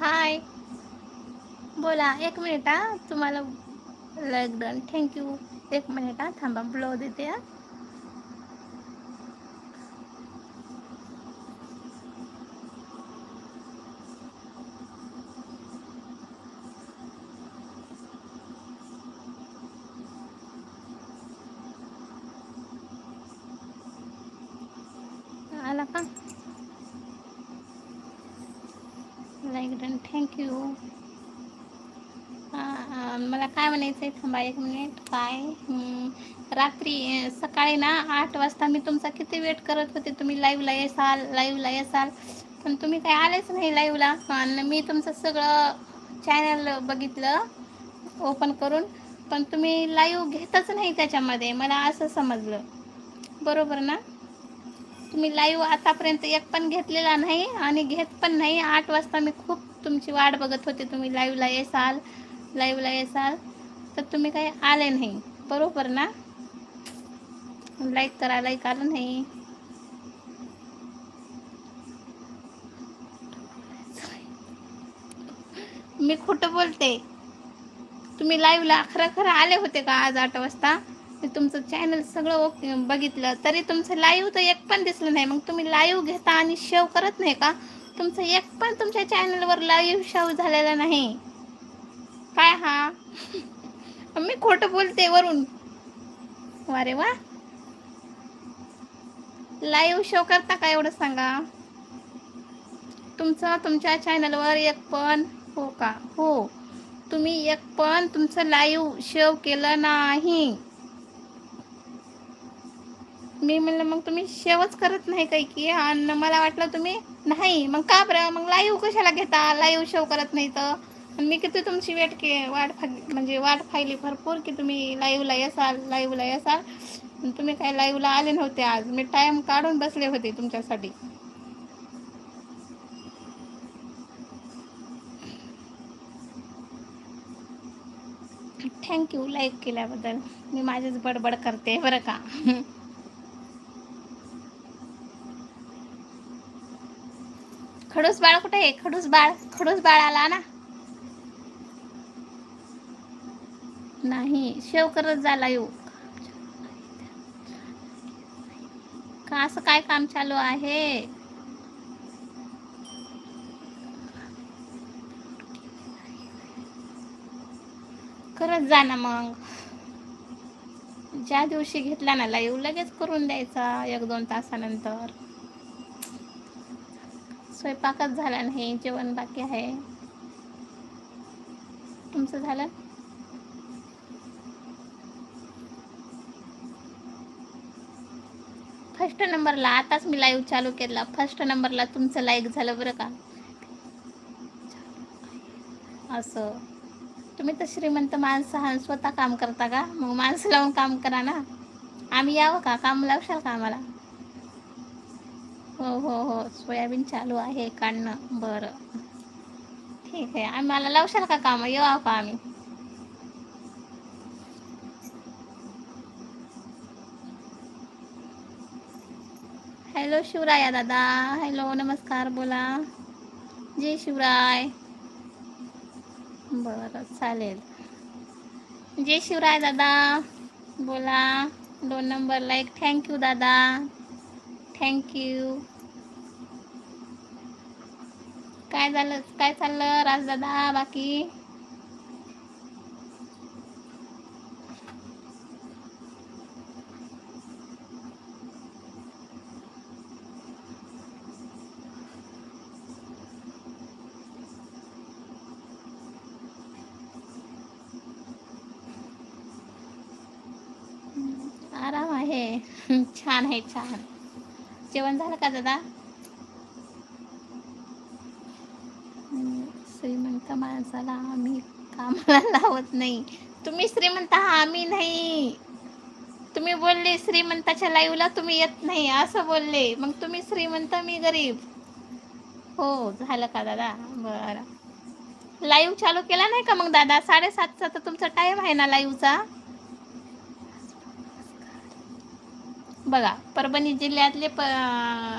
हाय बोला एक मिनिट हा तुम्हाला लाईक डन थँक्यू एक मिनिट हा थांबा ब्लाऊज देते हा आला का लाईक डन थँक्यू मला काय म्हणायचं आहे थांबा एक मिनिट काय? रात्री सकाळी ना आठ वाजता मी तुमचा किती वेट करत होते? तुम्ही लाईव्हला येसाल लाईव्हला येसाल. पण तुम्ही काय आलेच नाही लाईव्हला आणि मी तुमचं सगळं चॅनल बघितलं ओपन करून. पण तुम्ही लाईव्ह घेतच नाही त्याच्यामध्ये. मला असं समजलं. बरोबर ना? तुम्ही लाईव्ह आतापर्यंत एक पण घेतलेला नाही आणि घेत पण नाही. आठ वाजता मी खूप तुमची वाट बघत होते. तुम्ही लाईव्हला येसाल लाईव्हला येसाल. तर तुम्ही काही आले नाही. बरोबर ना? लाईक करा लाईक आलं नाही. मी खोटं बोलते. तुम्ही लाईव्हला खरं खरं आले होते का आज आठ वाजता? मी तुमचं चॅनल सगळं ओके बघितलं तरी तुमचं लाईव्ह तर एक पण दिसलं नाही. मग तुम्ही लाईव्ह घेता आणि शेव करत नाही का? तुमचं एक पण तुमच्या चॅनलवर लाईव्ह शेव झालेला नाही. काय हा? मी खोटं बोलते वरून. वारे वा. लाईव्ह शो करता का एवढं सांगा? तुमचं तुमच्या चॅनलवर एक पण हो का? हो. तुम्ही एक पण तुमचं लाईव्ह शेव केलं नाही. मी म्हणलं मग तुम्ही शेवच करत नाही काही की? आणि मला वाटलं तुम्ही नाही. मग का बरं? मग लाईव्ह कशाला घेता? लाईव्ह शेव करत नाही तर. मी किती तुमची वेट के वाट म्हणजे वाट पाहिली भरपूर की तुम्ही लाईव्हला येसाल लाईव्हला येसाल. तुम्ही काय लाईव्हला आले नव्हते आज. मी टाइम काढून बसले होते तुमच्यासाठी. थँक्यू लाईक केल्याबद्दल. मी माझीच बडबड करते बरं का? खडूस बाळ कुठे आहे? खडूस बाळ खडूस बाळ आला ना? नाही शेव करत झाला येऊ. का असं काय काम चालू आहे? करत जा ना मग. ज्या दिवशी घेतला ना लाईव लगेच करून द्यायचा एक दोन तासानंतर. स्वयंपाकच झाला नाही जेवण बाकी आहे. तुमचं झालं? फर्स्ट नंबरला आताच मी लाईव्ह चालू केला. फर्स्ट नंबरला तुमचं लाईक झालं बरं का? असं. तुम्ही तर श्रीमंत माणसं हा स्वतः काम करता का? मग माणसं लावून काम करा ना. आम्ही यावं का? काम लावशाल का आम्हाला? हो हो हो. सोयाबीन चालू आहे काढणं. बरं. ठीक आहे. आम्हाला लावशाल का काम? येऊ का आम्ही? हॅलो शिवराया दादा. हॅलो नमस्कार बोला. जय शिवराय. बरं चालेल. जय शिवराय दादा. बोला. दोन नंबर लाईक थँक्यू दादा. थँक्यू काय झालं काय चाललं राजदादा बाकी आराम आहे छान आहे छान. जेवण झालं का दादा? श्रीमंत माणसाला आम्ही कामाला लावत नाही. तुम्ही श्रीमंत आम्ही नाही. तुम्ही बोलले श्रीमंताच्या लाईव्हला तुम्ही येत नाही असं बोलले. मग तुम्ही श्रीमंत मी गरीब. हो झालं का दादा? बरं. लाईव्ह चालू केला नाही का मग दादा? साडेसातचा तर तुमचा टाईम आहे ना लाईव्हचा? बघा परभणी जिल्ह्यातले प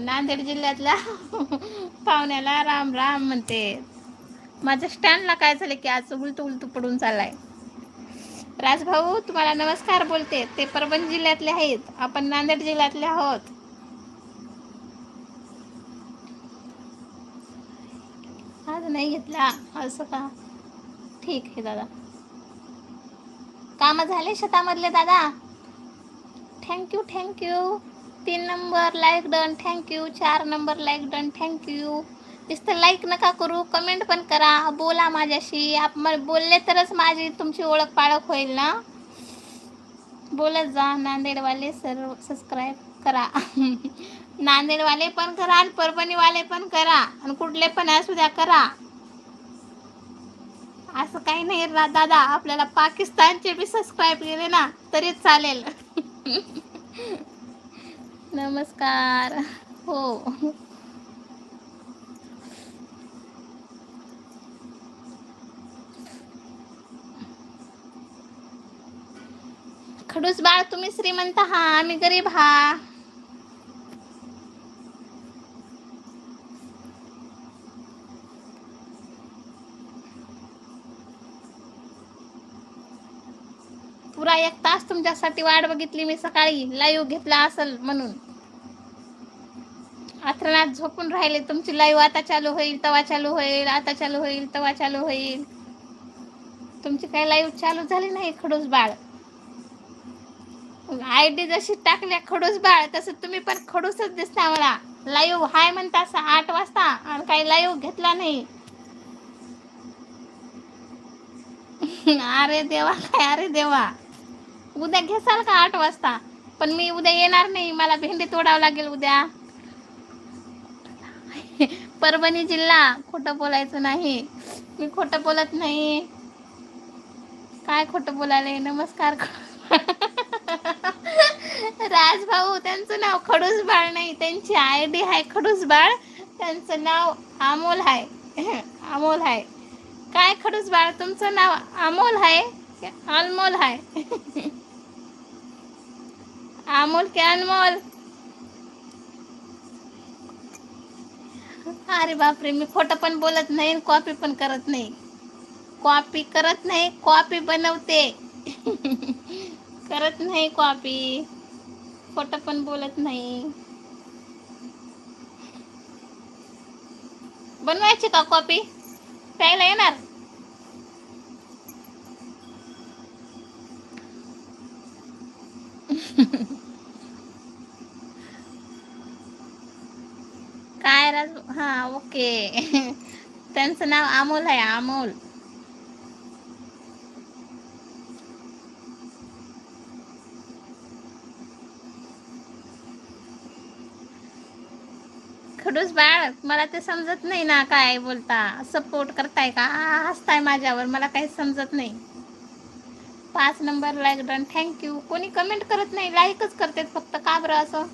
नांदेड जिल्ह्यातल्या पाहुण्याला राम राम म्हणते. माझ्या स्टँडला काय झालं की आज उलट उलटू पडून चाललाय. राजभाऊ तुम्हाला नमस्कार बोलते. ते परभणी जिल्ह्यातले आहेत. आपण नांदेड जिल्ह्यातले आहोत. आज नाही घेतला. असं का? ठीक आहे दादा. कामं झाले शेतामधले दादा? थँक्यू थँक्यू तीन number like done thank you चार number like done thank you नुसतं लाईक नका करू कमेंट पण करा. बोला माझ्याशी. आप बोलले तरच माझी तुमची ओळख पाळख होईल ना? बोलत जा नांदेडवाले सर्व सबस्क्राईब करा. नांदेडवाले पण करा आणि परभणीवाले पण करा. आणि कुठले पण असू द्या करा. असं काही नाही रा दादा आपल्याला पाकिस्तानचे बी सबस्क्राईब केले ना तरी चालेल. नमस्कार. हो. खडूस बाळ तुम्ही श्रीमंत हा आम्ही गरीब हा पुरा एक तास तुमच्यासाठी वाट बघितली मी सकाळी लाईव्ह घेतला असेल म्हणून. अथरनाथ झोपून राहिले तुमची लाईव्ह आता चालू होईल तवा चालू होईल आता चालू होईल तवा चालू होईल. तुमची काही लाईव्ह चालू झाली नाही खडूस बाळ? आय डी जशी टाकल्या खडूस बाळ तसं तुम्ही पण खडूसच दिसता मला लाईव्ह हाय म्हणता असं आठ वाजता आणि काही लाईव्ह घेतला नाही. अरे देवा काय अरे देवा. उद्या घेसाल का आठ वाजता? पण मी उद्या येणार नाही. मला भेंडी तोडावं लागेल उद्या. परभणी जिल्हा खोटं बोलायचं नाही. मी खोटं बोलत नाही. काय खोटं बोलायला नमस्कार. राजभाऊ त्यांचं नाव खडूस बाळ नाही. त्यांची आय डी आहे खडूस बाळ त्यांचं नाव अमोल आहे. अमोल आहे. काय खडूस बाळ तुमचं नाव अमोल आहे अनमोल आहे? अमोल की अनमोल? अरे बापरे मी खोटं पण बोलत नाही कॉपी पण करत नाही. कॉपी करत नाही कॉपी बनवते. करत नाही कॉपी खोटं पण बोलत नाही. बनवायची का कॉपी प्यायला येणार? काय राज हा ओके. त्यांचं नाव अमोल आहे अमोल. खडूस बाळ मला ते समजत नाही ना काय बोलता. सपोर्ट करताय का? हसताय माझ्यावर मला काही समजत नाही. पाच number like done thank you कोणी कमेंट करत नाही. लाईकच करतात फक्त. का बरं असं?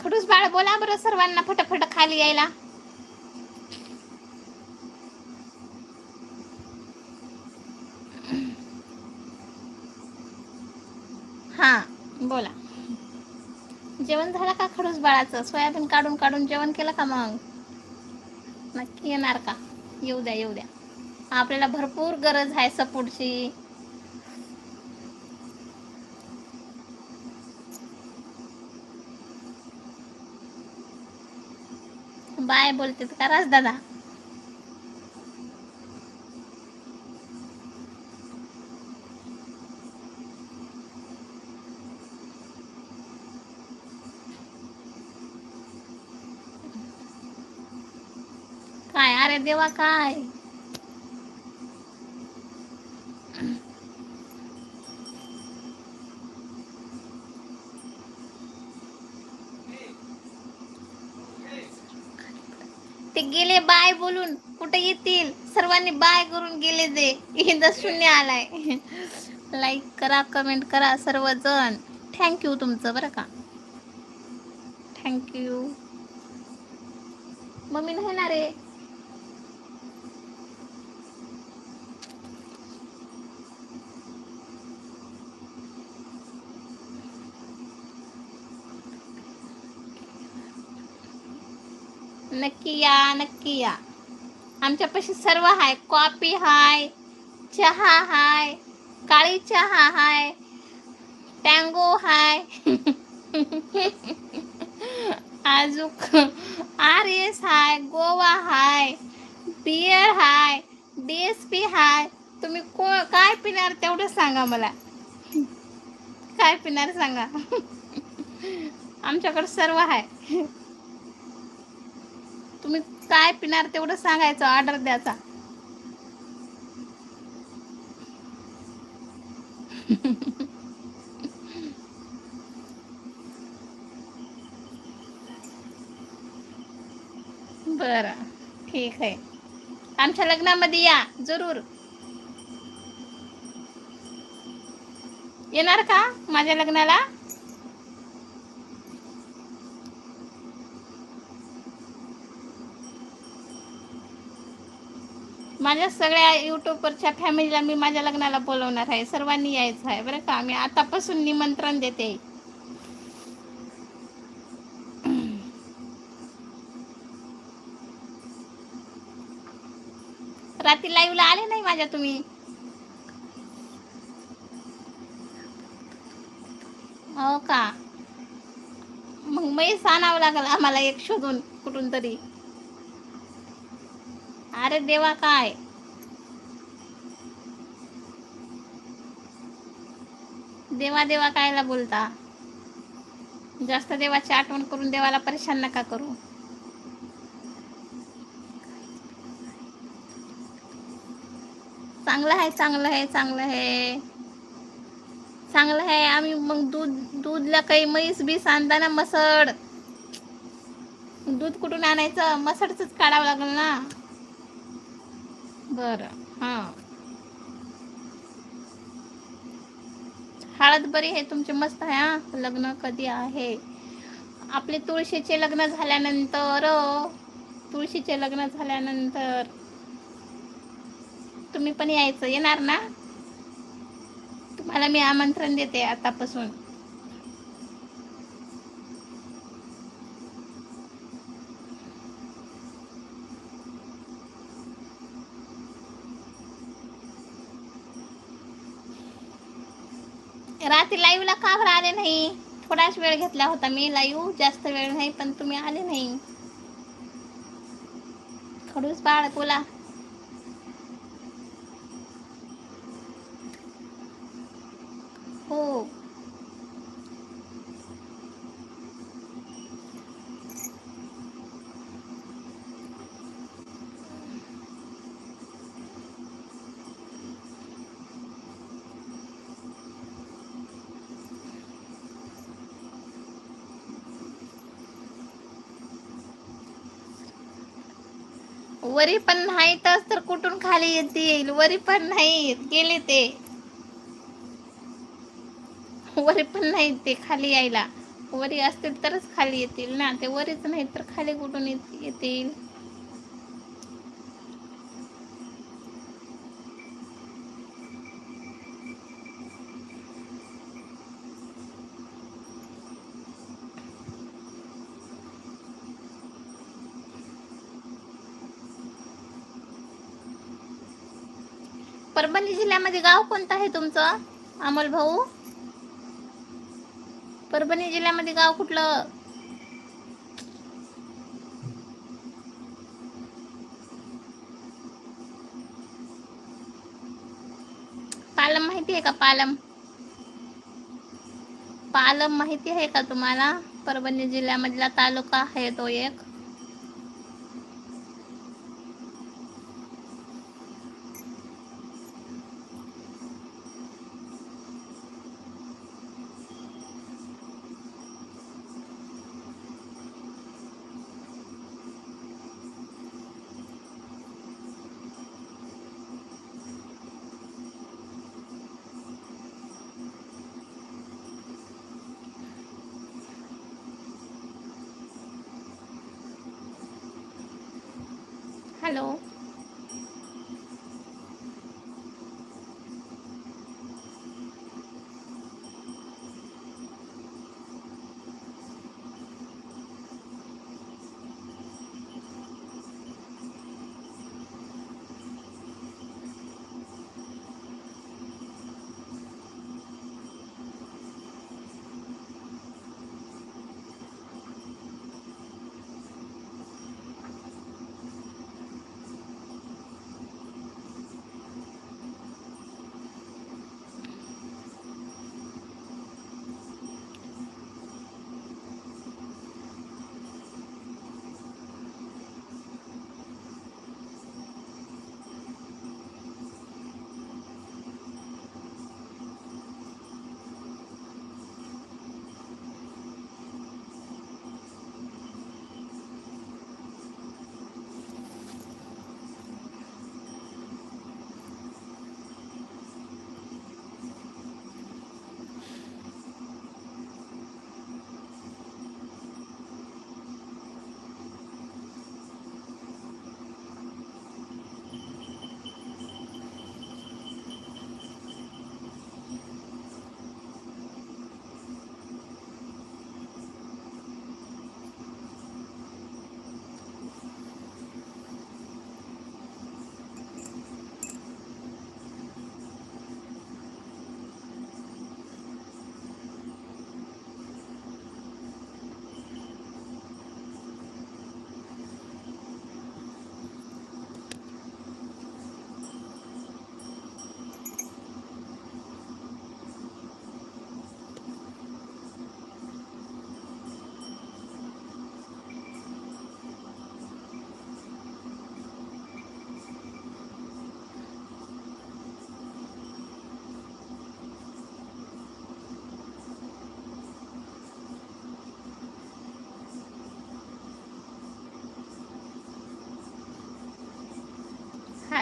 खडूस बाळ बोला बरं सर्वांना फटाफट खाली यायला. हा बोला. जेवण झालं का खडूस बाळाचं? सोयाबीन काढून काढून जेवण केलं का मग? नक्की येणार का? येऊ द्या येऊ द्या. आपल्याला भरपूर गरज आहे सपोर्टची. बाय बोलते का राज दादा काय अरे देवा काय ते गेले बाय बोलून. कुठे येतील? सर्वांनी बाय करून गेले ते. एकदा शून्य आलाय. लाईक करा कमेंट करा सर्वजण. थँक्यू तुमचं बरं का. थँक्यू मम्मी नाही ना रे नक्की या नक्की या. आमच्यापाशी सर्व हाय. कॉफी हाय चहा हाय काळी चहा हाय टँगो हाय. आजूक R S hi Goa hi beer hi D S P hi. तुम्ही को काय पिणार तेवढं सांगा मला. काय पिणार सांगा. आमच्याकडे सर्व आहे तुम्ही काय पिणार तेवढं सांगायचं ऑर्डर द्याचा बरं ठीक आहे. आमच्या लग्नामध्ये या जरूर. येणार का माझ्या लग्नाला? माझ्या सगळ्या युट्यूबवरच्या फॅमिलीला मी माझ्या लग्नाला बोलवणार आहे. सर्वांनी यायचं आहे. बरं का? मी आतापासून निमंत्रण देते. रात्री लाईव्हला आले नाही माझ्या तुम्ही? हो का? मग मी आणावं लागेल आम्हाला एक शोधून कुठून तरी. अरे देवा काय? देवा देवा कायला बोलता? जास्त देवाची आठवण करून देवाला परेशान नका करू. चांगलं आहे चांगलं आहे चांगलं आहे. चांगलं आहे आम्ही मग दूध दूधला काही म्हैस बीस आणताना मसड. दूध कुठून आणायचं? मसडच काढावं लागेल ना? बरं हां. हळद बरी आहे तुमचे मस्त आहे हा. लग्न कधी आहे? आपले तुळशीचे लग्न झाल्यानंतर तुळशीचे लग्न झाल्यानंतर तुम्ही पण यायचं येणार ना? तुम्हाला मी आमंत्रण देते आतापासून. रात्री का बरं आले नाही? थोडाच वेळ घेतला होता मी लाईव्ह जास्त वेळ नाही पण तुम्ही आले नाही. खडूस बाळ बोला हो वरी पण नाही तर कुठून खाली येतील वरी पण नाही गेले ते. वरी पण नाही ते खाली यायला. वरी असतील तरच खाली येतील ना. ते वरीच नाही तर खाली कुठून येत- येतील परभणी जिल्ह्यामध्ये गाव कोणतं आहे तुमचं? अमोल भाऊ? परभणी जिल्ह्यामध्ये गाव कुठलं? पालम माहिती आहे का पालम? पालम माहिती आहे का तुम्हाला? परभणी जिल्ह्यामधला तालुका आहे तो एक. हॅलो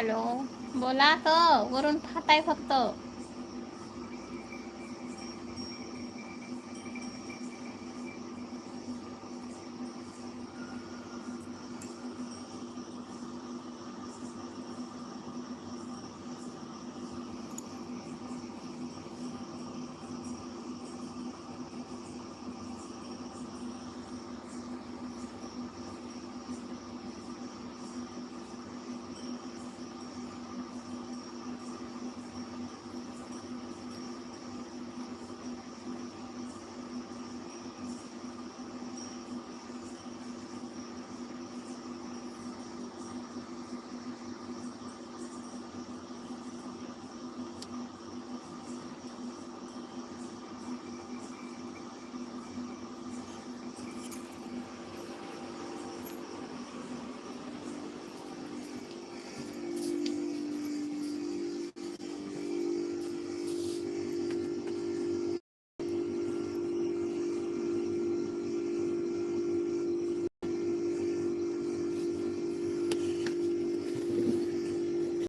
हॅलो बोला तर वरून खाताय फक्त